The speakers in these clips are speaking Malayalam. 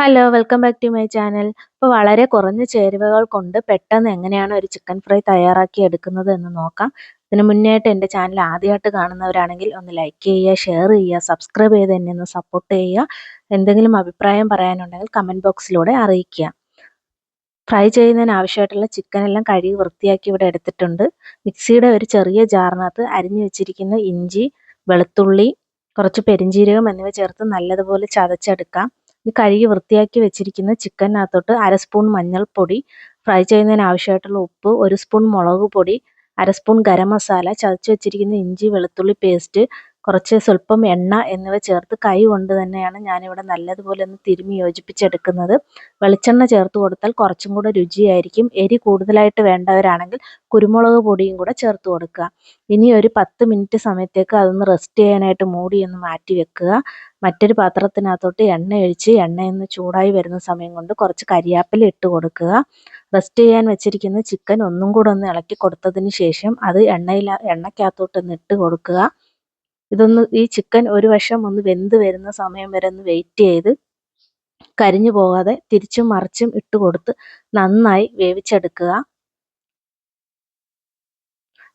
Hello welcome back to my channel ഇപ്പോൾ വളരെ കുറഞ്ഞ ചേരുവകൾ കൊണ്ട് പെട്ടെന്ന് എങ്ങനെയാണ് ഒരു ചിക്കൻ ഫ്രൈ തയ്യാറാക്കി എടുക്കുന്നത് എന്ന് നോക്കാം. ഇതിന് മുന്നേയായിട്ട് എന്റെ ചാനൽ ആദ്യമായിട്ട് കാണുന്നവരാണെങ്കിൽ ഒന്ന് ലൈക്ക് ചെയ്യുക ഷെയർ ചെയ്യുക സബ്സ്ക്രൈബ് ചെയ്ത് എന്നെ ഒന്ന് സപ്പോർട്ട് ചെയ്യുക. എന്തെങ്കിലും അഭിപ്രായം പറയാനുണ്ടെങ്കിൽ കമന്റ് ബോക്സിലൂടെ അറിയിക്കുക. ഫ്രൈ ചെയ്യുന്നതിന് ആവശ്യമായിട്ടുള്ള ചിക്കൻ എല്ലാം കഴുകി വൃത്തിയാക്കി ഇവിടെ എടുത്തിട്ടുണ്ട്. മിക്സിയുടെ ഒരു ചെറിയ ജാറിനകത്ത് അരിഞ്ഞു വെച്ചിരിക്കുന്ന ഇഞ്ചി വെളുത്തുള്ളി കുറച്ച് പെരിഞ്ജീരകം എന്നിവ ചേർത്ത് നല്ലതുപോലെ ചതച്ചെടുക്കാം. ഈ കഴുകി വൃത്തിയാക്കി വെച്ചിരിക്കുന്ന ചിക്കനകത്തോട്ട് അര സ്പൂൺ മഞ്ഞൾപ്പൊടി ഫ്രൈ ചെയ്യുന്നതിന് ആവശ്യമായിട്ടുള്ള ഉപ്പ് ഒരു സ്പൂൺ മുളക് പൊടി അര സ്പൂൺ ഗരം മസാല ചതച്ച് വെച്ചിരിക്കുന്ന ഇഞ്ചി വെളുത്തുള്ളി പേസ്റ്റ് കുറച്ച് സ്വല്പം എണ്ണ എന്നിവ ചേർത്ത് കൈ കൊണ്ട് തന്നെയാണ് ഞാനിവിടെ നല്ലതുപോലെ ഒന്ന് തിരുമി യോജിപ്പിച്ചെടുക്കുന്നത്. വെളിച്ചെണ്ണ ചേർത്ത് കൊടുത്താൽ കുറച്ചും കൂടെ രുചിയായിരിക്കും. എരി കൂടുതലായിട്ട് വേണ്ടവരാണെങ്കിൽ കുരുമുളക് പൊടിയും കൂടെ ചേർത്ത് കൊടുക്കുക. ഇനി ഒരു പത്ത് മിനിറ്റ് സമയത്തേക്ക് അതൊന്ന് റെസ്റ്റ് ചെയ്യാനായിട്ട് മൂടി ഒന്ന് മാറ്റി വെക്കുക. മറ്റൊരു പാത്രത്തിനകത്തോട്ട് എണ്ണ ഒഴിച്ച് എണ്ണയൊന്ന് ചൂടായി വരുന്ന സമയം കൊണ്ട് കുറച്ച് കരിയാപ്പില ഇട്ട് കൊടുക്കുക. റെസ്റ്റ് ചെയ്യാൻ വെച്ചിരിക്കുന്ന ചിക്കൻ ഒന്നും കൂടെ ഒന്ന് ഇളക്കി കൊടുത്തതിന് ശേഷം അത് എണ്ണയിൽ എണ്ണയ്ക്കകത്തോട്ട് ഒന്ന് ഇട്ട് കൊടുക്കുക. ഇതൊന്ന് ഈ ചിക്കൻ ഒരു വശം ഒന്ന് വെന്ത് വരുന്ന സമയം വരെ ഒന്ന് വെയിറ്റ് ചെയ്ത് കരിഞ്ഞു പോകാതെ തിരിച്ചും മറിച്ചും ഇട്ട് കൊടുത്ത് നന്നായി വേവിച്ചെടുക്കുക.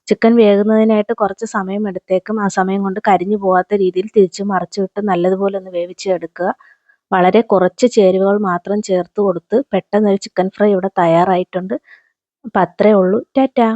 ചിക്കൻ വേകുന്നതിനായിട്ട് കുറച്ച് സമയം എടുത്തേക്കും. ആ സമയം കൊണ്ട് കരിഞ്ഞു പോകാത്ത രീതിയിൽ തിരിച്ച് മറിച്ചു ഇട്ട് നല്ലതുപോലെ ഒന്ന് വേവിച്ചെടുക്കുക വളരെ കുറച്ച് ചേരുവകൾ മാത്രം ചേർത്ത് കൊടുത്ത് പെട്ടെന്നൊരു ചിക്കൻ ഫ്രൈ ഇവിടെ തയ്യാറായിട്ടുണ്ട്. അപ്പം അത്രേ ഉള്ളൂ. ടാറ്റാ.